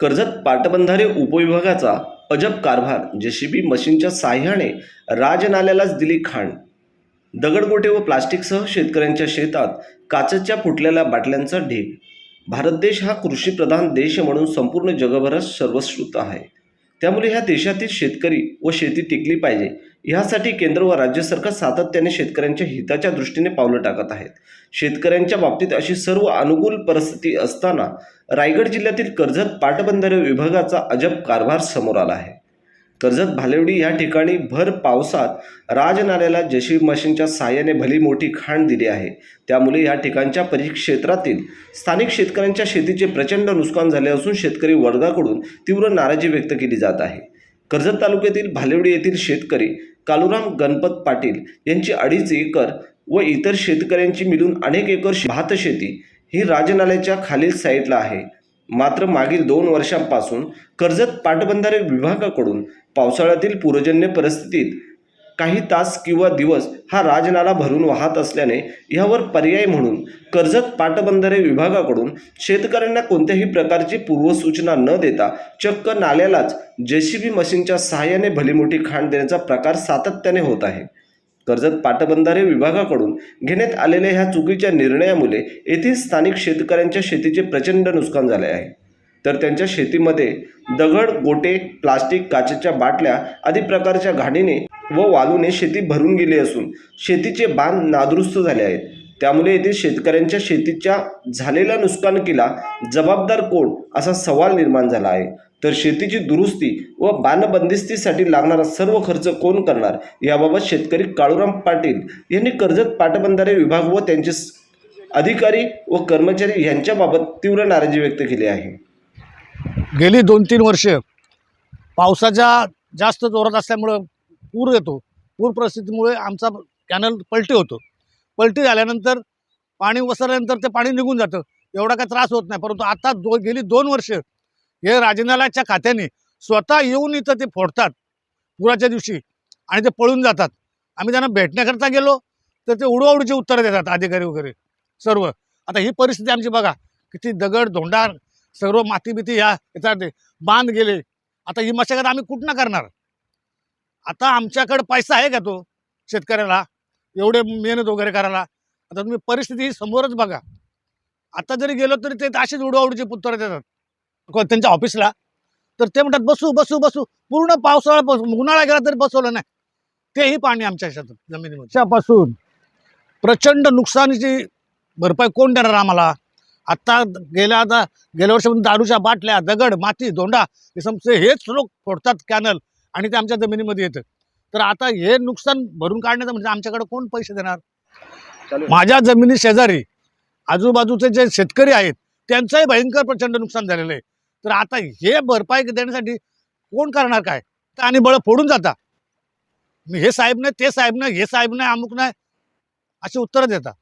कर्जत पाटबंधारे उपविभागाचा अजब कारभार जेसीबी मशीनच्या साह्याने राजनाल्यालाच दिली खाण. दगडगोटे व प्लास्टिकसह शेतकऱ्यांच्या शेतात काचेच्या फुटलेल्या बाटल्यांचा ढीग. भारत देश हा कृषीप्रधान देश म्हणून संपूर्ण जगभरात सर्वश्रुत आहे. त्यामुळे ह्या देशातील शेतकरी व शेती टिकली पाहिजे. ह्यासाठी केंद्र व राज्य सरकार सातत्याने शेतकऱ्यांच्या हिताच्या दृष्टीने पावलं टाकत आहेत. शेतकऱ्यांच्या बाबतीत अशी सर्व अनुकूल परिस्थिती असताना रायगड जिल्ह्यातील कर्जत पाटबंधारे विभागाचा अजब कारभार समोर आला आहे. कर्जत भालेवडी या ठिकाणी भर पावसात राजनाल्याला जेसीबी मशीनच्या सहाय्याने भली मोठी खाण दिली आहे त्यामुळे या ठिकाणच्या परिक्षेत्रातील स्थानिक शेतकऱ्यांच्या शेतीचे प्रचंड नुकसान झाले असून शेतकरी वर्गाकडून तीव्र नाराजी व्यक्त केली जात आहे. कर्जत तालुक्यातील भालेवडी येथील शेतकरी कालुराम गणपत पाटील यांची अडीच एकर व इतर शेतकऱ्यांची मिळून अनेक एकर भातशेती ही राजनाल्याच्या खालील साईडला आहे. मात्र मागील दोन वर्षांपासून कर्जत पाटबंधारे विभागाकडून पावसाळ्यातील पूरजन्य परिस्थितीत काही तास किंवा दिवस हा राजनाला भरून वाहत असल्याने यावर पर्याय म्हणून कर्जत पाटबंधारे विभागाकडून शेतकऱ्यांना कोणत्याही प्रकारची पूर्वसूचना न देता चक्क नाल्यालाच जेसीबी मशीनच्या सहाय्याने भलीमोठी खाण देण्याचा प्रकार सातत्याने होत आहे. कर्जत पाटबंधारे विभागाकडून घेण्यात आलेल्या ह्या चुकीच्या निर्णयामुळे येथील स्थानिक शेतकऱ्यांच्या शेतीचे प्रचंड नुकसान झाले आहे. तर त्यांच्या शेतीमध्ये दगड गोटे प्लास्टिक काचेच्या बाटल्या आदी प्रकारच्या घाणीने व वालूने शेती भरून गेली असून शेतीचे बांध नादुरुस्त झाले आहेत. त्यामुळे येथील शेतकऱ्यांच्या शेतीच्या झालेल्या नुकसानकीला जबाबदार कोण असा सवाल निर्माण झाला आहे. तर शेतीची दुरुस्ती व बाणबंदिस्तीसाठी लागणारा सर्व खर्च कोण करणार? याबाबत शेतकरी काळूराम पाटील यांनी कर्जत पाटबंधारे विभाग व त्यांचे अधिकारी व कर्मचारी यांच्याबाबत तीव्र नाराजी व्यक्त केली आहे. गेली दोन तीन वर्ष पावसाच्या जास्त जोरात असल्यामुळं पूर येतो. पूर परिस्थितीमुळे आमचा कॅनल पलटी होतो. पलटी झाल्यानंतर पाणी वसरल्यानंतर ते पाणी निघून जातं. एवढा काय त्रास होत नाही. परंतु आता दो गेली दोन वर्ष हे राजनालाच्या खात्याने स्वतः येऊन इथं ते फोडतात पुराच्या दिवशी आणि ते पळून जातात. आम्ही त्यांना भेटण्याकरता गेलो तर ते उडवाउडीची उत्तरं देतात अधिकारी वगैरे सर्व. आता ही परिस्थिती आमची बघा किती दगड धोंडार सर्व माती बिती ह्या याच्यात बांध गेले. आता ही मशागत आम्ही कुठं करणार? आता आमच्याकडे पैसा आहे का तो शेतकऱ्याला? एवढे मेहनत वगैरे करायला. आता तुम्ही परिस्थिती ही समोरच बघा. आता जरी गेलो तरी ते अशीच उडवाउडीचे उत्तरं देतात. त्यांच्या ऑफिसला तर ते म्हणतात बसू बसू बसू. पूर्ण पावसाळा बस उन्हाळा गेला तरी बसवलं नाही. तेही पाणी आमच्या शेतात जमिनीमध्ये. पासून प्रचंड नुकसानीची भरपाई कोण देणार आम्हाला? आत्ता गेल्या आता गेल्या वर्षापासून दारूच्या बाटल्या दगड माती धोंडा हे समजे हेच लोक फोडतात कॅनल आणि ते आमच्या जमिनीमध्ये येतं. तर आता हे नुकसान भरून काढण्याचं म्हणजे आमच्याकडे कोण पैसे देणार? माझ्या जमिनी शेजारी आजूबाजूचे जे शेतकरी आहेत त्यांचंही भयंकर प्रचंड नुकसान झालेलं आहे. तर आता हे भरपाई देण्यासाठी कोण करणार काय? तर आणि बळ फोडून जाता. मी हे साहेब नाही ते साहेब नाही हे साहेब नाही अमुक नाही अशी उत्तरं देतात